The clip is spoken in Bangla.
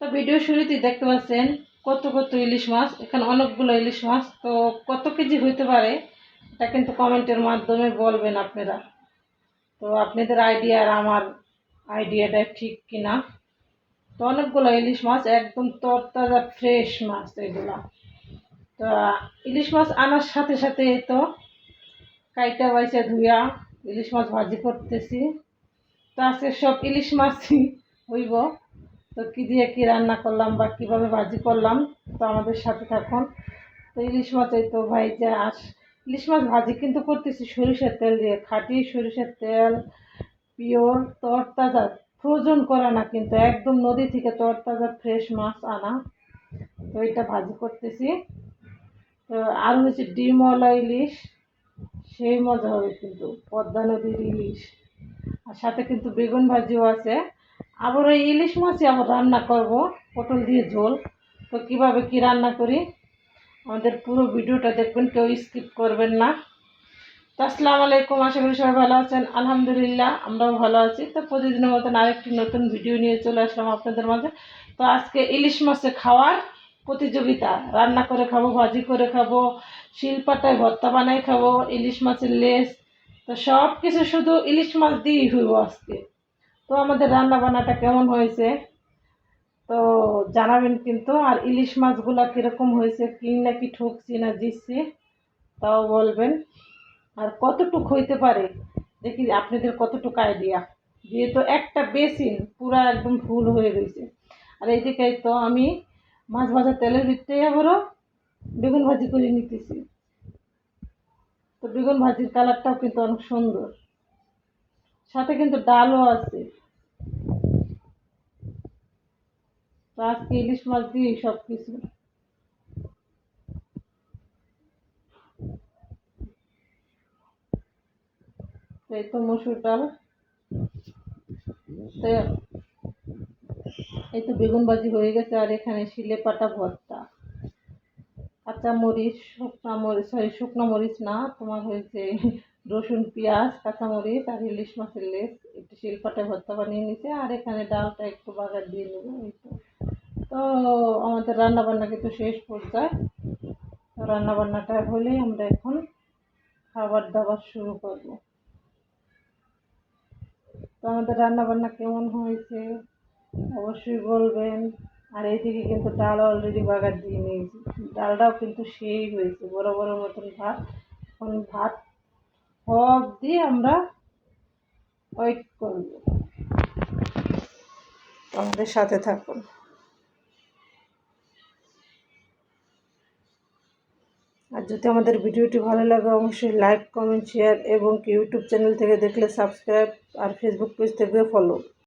তো ভিডিও শুরুতেই দেখতে পাচ্ছেন কত কত ইলিশ মাছ। এখানে অনেকগুলো ইলিশ মাছ, তো কত কেজি হইতে পারে এটা কিন্তু কমেন্টের মাধ্যমে বলবেন আপনারা। তো আপনাদের আইডিয়া আর আমার আইডিয়াটা ঠিক কিনা। তো অনেকগুলো ইলিশ মাছ, একদম তরতাজা, ফ্রেশ মাছ এগুলা। তো ইলিশ মাছ আনার সাথে সাথে তো কাইটা বাইচা ধুইয়া ইলিশ মাছ ভাজি করতেছি। তো আজকে সব ইলিশ মাছই হইব। তো কী দিয়ে কী রান্না করলাম বা কীভাবে ভাজি করলাম, তো আমাদের সাথে থাকুন। তো ইলিশ মাছ এই তো ভাই যে আস, ইলিশ মাছ ভাজি কিন্তু করতেছি সরিষার তেল দিয়ে, খাঁটি সরিষার তেল, পিওর, তরতাজা, ফ্রোজন করা না কিন্তু একদম নদী থেকে তরতাজা ফ্রেশ মাছ আনা। তো এটা ভাজি করতেছি। তো আর হচ্ছে ডিমওয়ালা ইলিশ, সেই মজা হবে কিন্তু, পদ্মা নদীর ইলিশ। আর সাথে কিন্তু বেগুন ভাজিও আছে। আবার ওই ইলিশ মাছই আবার রান্না করব, পটল দিয়ে ঝোল। তো কীভাবে কি রান্না করি? আমাদের পুরো ভিডিওটা দেখবেন, কেউ স্কিপ করবেন না। তো আসসালামু আলাইকুম, আশা করি সবাই ভালো আছেন। আলহামদুলিল্লাহ, আমরাও ভালো আছি। তো প্রতিদিনের মতন আরেকটি নতুন ভিডিও নিয়ে চলে আসলাম আপনাদের মাঝে। তো আজকে ইলিশ মাছে খাওয়ার প্রতিযোগিতা। রান্না করে খাব, ভাজি করে খাব, শিলপাটায় ভর্তা বানাই খাব, ইলিশ মাছের লেস। তো সব কিছু শুধু ইলিশ মাছ দিয়েই হইব আজকে। তো আমাদের রান্না বান্নাটা কেমন হয়েছে? তো জানাবেন কিন্তু, আর ইলিশ মাছগুলা কীরকম হয়েছে, কি না কি ঠকছি না দিচ্ছি, তাও বলবেন। আর কতটুক হইতে পারে? দেখি আপনাদের কতটুকু আইডিয়া দিয়ে তো একটা বেসিন পুরা একদম ফুল হয়ে রয়েছে আর এইদিকে তো আমি মাছ ভাজা তেলের ভিতরে আবারও বেগুন ভাজি করে নিতেছি। তো বেগুন ভাজির কালারটাও কিন্তু অনেক সুন্দর। সাথে কিন্তু ডালও আছে। ইলিশ মাছ দিয়ে সব কিছু এই তো মসুর ডাল। এই তো বেগুন ভাজি হয়ে গেছে আর এখানে শিলে পাটা ভর্তা। কাঁচা মরিচ শুকনা মরিচ সরি শুকনো মরিচ না, তোমার হয়েছে রসুন, পেঁয়াজ, কাঁচামরিচ আর ইলিশ মাছের লেস একটু শিলপাটা ভর্তা বানিয়ে নিছে আর এখানে ডালটা একটু বাগার দিয়ে নেব তো। আমাদের রান্নাবান্না কিন্তু শেষ পর্যায়ে। রান্নাবান্নাটা হলেই আমরা এখন খাবার দাবার শুরু করব। তো আমাদের রান্নাবান্না কেমন হয়েছে? অবশ্যই বলবেন। আর এইদিকে কিন্তু ডাল অলরেডি বাগার দিয়ে নিয়েছি। ডালটাও কিন্তু সেই হয়েছে, বড় বড় মতন ভাত। এখন ভাত সব দিয়ে আমরা ওয়েট করব। আমাদের সাথে থাকুন। আর যদি আমাদের ভিডিওটি ভালো লাগে, অবশ্যই লাইক কমেন্ট শেয়ার এবং ইউটিউব চ্যানেল থেকে দেখলে সাবস্ক্রাইব আর ফেসবুক পেজ থেকে ফলো